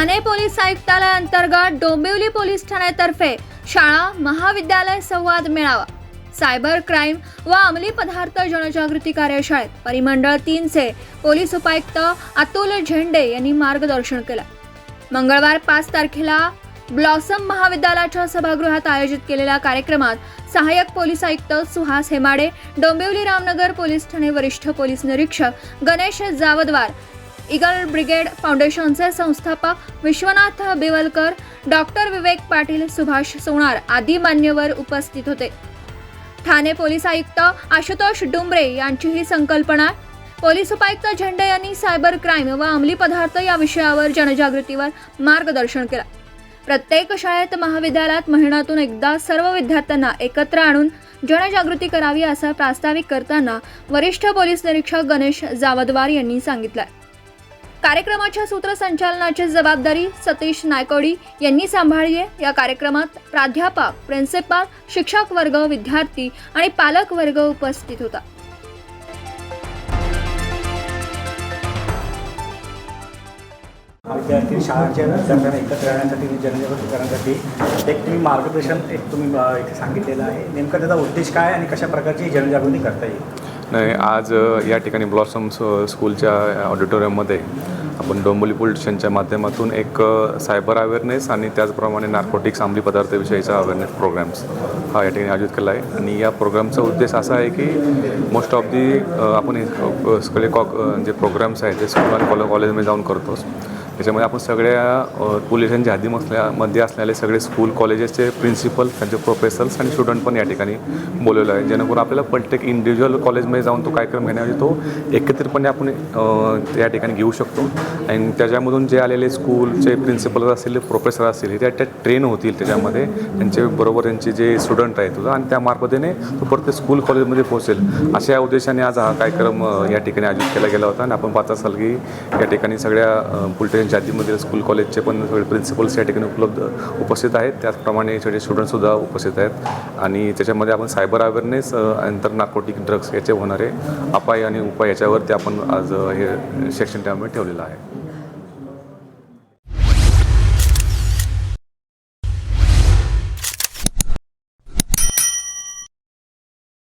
Thane police आयुक्तालय अंतर्गत Dombivli police ठाण्यातर्फे शाळा महाविद्यालय संवाद मेळावा सायबर क्राईम व अंमली पदार्थ जनजागृती कार्यशाळेत परिमंडळ तीनचे पोलीस उपायुक्त अतुल झेंडे यांनी मार्गदर्शन केलं. मंगळवार पाच तारखेला ब्लॉसम महाविद्यालयाच्या सभागृहात आयोजित केलेल्या कार्यक्रमात सहाय्यक पोलीस आयुक्त सुहास हेमाडे डोंबिवली रामनगर पोलीस ठाणे वरिष्ठ पोलीस निरीक्षक गणेश जावदवार इगल ब्रिगेड फाउंडेशनचे संस्थापक विश्वनाथ बिवलकर डॉक्टर विवेक पाटील सुभाष सोनार आदी मान्यवर उपस्थित होते. ठाणे पोलीस आयुक्त आशुतोष डुंबरे यांची ही संकल्पना पोलीस उपायुक्त झेंडे यांनी सायबर क्राईम व अंमली पदार्थ या विषयावर जनजागृतीवर मार्गदर्शन केलं. प्रत्येक शाळेत महाविद्यालयात महिन्यातून एकदा सर्व विद्यार्थ्यांना एकत्र आणून जनजागृती करावी असं प्रास्ताविक करताना वरिष्ठ पोलीस निरीक्षक गणेश जावदवार यांनी सांगितलं कार्यक्रमाच्या सूत्रसंचालनाची जबाबदारी सतीश नायकोडी यांनी सांभाळली आहे या कार्यक्रमात प्राध्यापक प्रिन्सिपाल शिक्षक वर्ग विद्यार्थी आणि पालक वर्ग उपस्थित होता. विद्यार्थी शाळांच्या विद्यार्थ्यांना एकत्र राहण्यासाठी जनजागृती करण्यासाठी एक तुम्ही मार्गदर्शन एक तुम्ही इथे सांगितलेलं आहे. नेमकं त्याचा उद्देश काय आणि कशा प्रकारची जनजागृती करता येईल? नाही आज या ठिकाणी ब्लॉसम्स स्कूलच्या ऑडिटोरियममध्ये आपण डोंबोली पोलिटिशनच्या माध्यमातून एक सायबर अवेअरनेस आणि त्याचप्रमाणे नार्कोटिक्स अंमली पदार्थाविषयीचा अवेअरनेस प्रोग्राम्स हा या ठिकाणी आयोजित केला आहे. आणि या प्रोग्रामचा उद्देश असा आहे की मोस्ट ऑफ दी आपण सगळे कॉ जे प्रोग्राम्स आहेत ते स्कूल आणि कॉलेज कॉलेजमध्ये जाऊन करतोच त्याच्यामध्ये आपण सगळ्या अ, पोलीस स्टेशनच्या असलेले सगळे स्कूल कॉलेजेसचे प्रिन्सिपल त्यांचे प्रोफेसर्स आणि स्टुडंट पण या ठिकाणी बोलवलं आहे जेणेकरून आपल्याला प्रत्येक इंडिव्हिज्युअल कॉलेजमध्ये जाऊन तो कार्यक्रम घेण्याऐवजी तो एकत्रितपणे आपण या ठिकाणी घेऊ शकतो. आणि त्याच्यामधून जे आलेले स्कूलचे प्रिन्सिपल असतील प्रोफेसर असतील हे त्या त्या ट्रेन होतील त्याच्यामध्ये. त्यांचे बरोबर त्यांचे जे स्टुडंट आहेत तुझा आणि त्या मार्फतीने तो प्रत्येक स्कूल कॉलेजमध्ये पोहोचेल. अशा या उद्देशाने आज हा कार्यक्रम या ठिकाणी आयोजित केला गेला होता. आणि आपण पाहत असाल की या ठिकाणी सगळ्या पुलटेन जातीमधील स्कूल कॉलेजचे पण सगळे प्रिन्सिपल्स या ठिकाणी उपलब्ध उपस्थित आहेत. त्याचप्रमाणे छोटे स्टुडंटसुद्धा उपस्थित आहेत. आणि त्याच्यामध्ये आपण सायबर अवेअरनेस अंतर नार्कोटिक ड्रग्स याचे होणारे अपाय आणि उपाय याच्यावरती आपण आज हे सेक्शन त्यामुळे ठेवलेलं आहे.